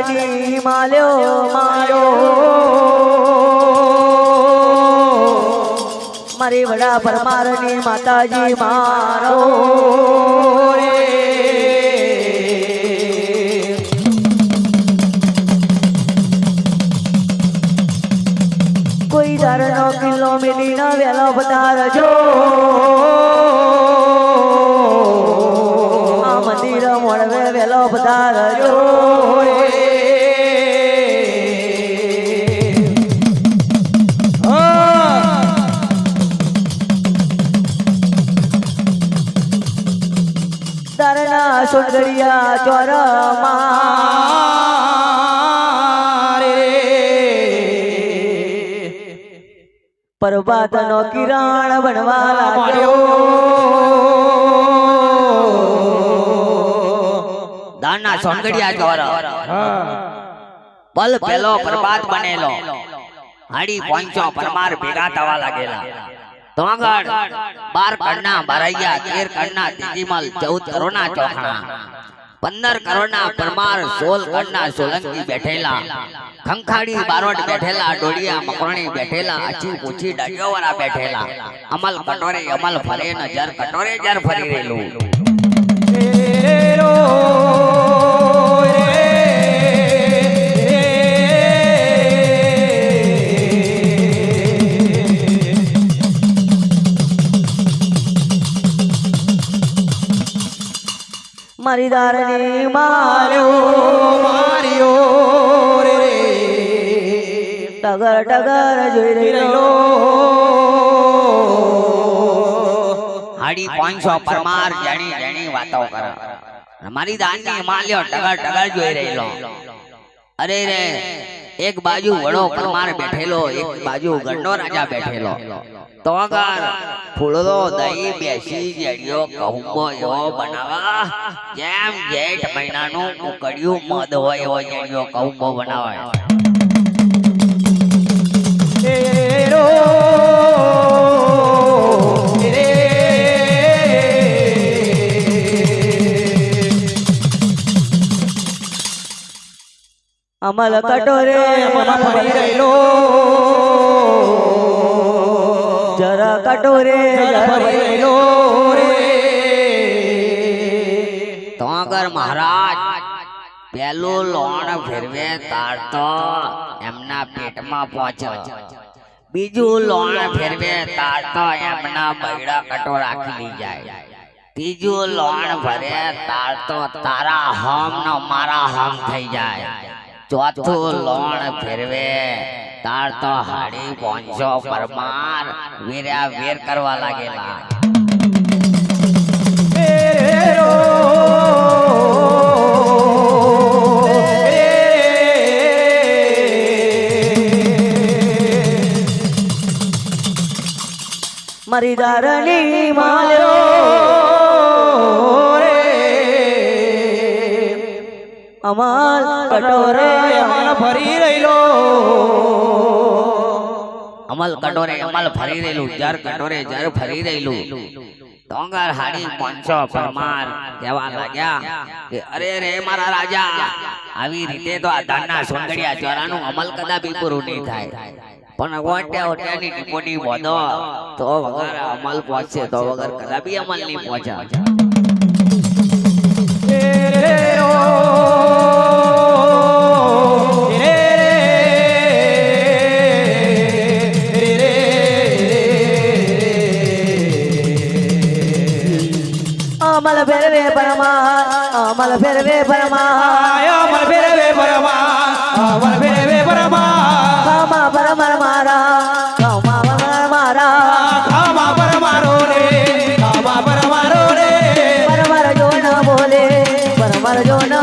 લાડલી માલ્યો મારો. મારી વડા પરમારની માતાજી મારો કોઈ દારનો કિલ્લો મિલી ન વેલો બતાર જો મંદિર મળવે વેલો બતાર જો સુંદરિયા ચોરમાં પર્વત નો કિરણ બનવા લાગ્યો. દાના સોનગડિયા ચોર. પલ પેલો પ્રભાત બનેલો. હાડી પોંચો પરમાર ભેગા થવા લાગેલા. તો આગળ બાર કણના બારૈયા તેર કણના તેજીમલ ચૌદ કરોડના ચોખણા પંદર કરોડના પરમાર સોળ કણના સોલંકી બેઠેલા. ખંખાડી બારોટ બેઠેલા ડોડિયા મકરણી બેઠેલા આછી પૂછી ડાડિયોવાળા બેઠેલા. અમલ કટોરે અમલ ફરે નજર જર કટોરે જર ફરી રહેલું મારી દારની માર્યો માર્યો રે ટગર ટગર જોઈ રહ્યો હાડી પાંચસો પરમાર જેણી જેણી વાતો કરે મારી દાનની માલ્યો ટગર ટગર જોઈ રહેલો અરે રે એક બાજુ વડો પરમાર બેઠેલો, એક બાજુ ગંડો રાજા બેઠેલો. તો આગળ ફૂલરો દહીં બેસી જડ્યો કહુમો એવો બનાવા. જેમ જેઠ મહિનાનું ઉકળ્યું મધ હોય એવો જડ્યો કહુમો બનાવાય. અમલ કટોરે અમલ ભરી રહેલો જરા કટોરે જરા ભરી રહેલો રે તો આગળ મહારાજ પેલું લોણ ફેરવે તારતો એમના પેટમાં પહોંચે બીજું લોણ ફેરવે તારતો એમના બૈડા કટો રાખી જાય ત્રીજું લોણ ભરે તારતો તારા હમ નો મારા હમ થઈ જાય ચોથું લોણ ફેરવે. તારતો હાડી પોંચો પરમાર. વેર્યા વેર કરવા લાગેલા. મારી દારની અમાલ કટોરે અમાર ફરી રહેલો. અમલ કટોરે અમલ ફરી રહેલું જર કટોરે જર ફરી રહેલું. ડોંગર હાડી પાંચસો પરમાર કહેવા લાગ્યા કે, અરે રે મારા રાજા, આવી રીતે તો આ ધાનના સોંગડિયા ચોરાનું અમલ કદાપી પૂરું નહીં થાય. પણ ઓટે ઓટેની ટીપોટી બોધો તો વગર અમલ પહોંચશે, તો વગર કદાપી અમલ નહીં પહોંચે અમલ ફેરવે પરમા અમલ ફેરવે પરમા અમર ફેરવે પરમા અમર ફેરવે પરમા કામા પરમર મારા કામા પરમર મારા. ખામા પરમારો રે ખામા પરમારો રે પરમર જો ન બોલે પરમર જો ન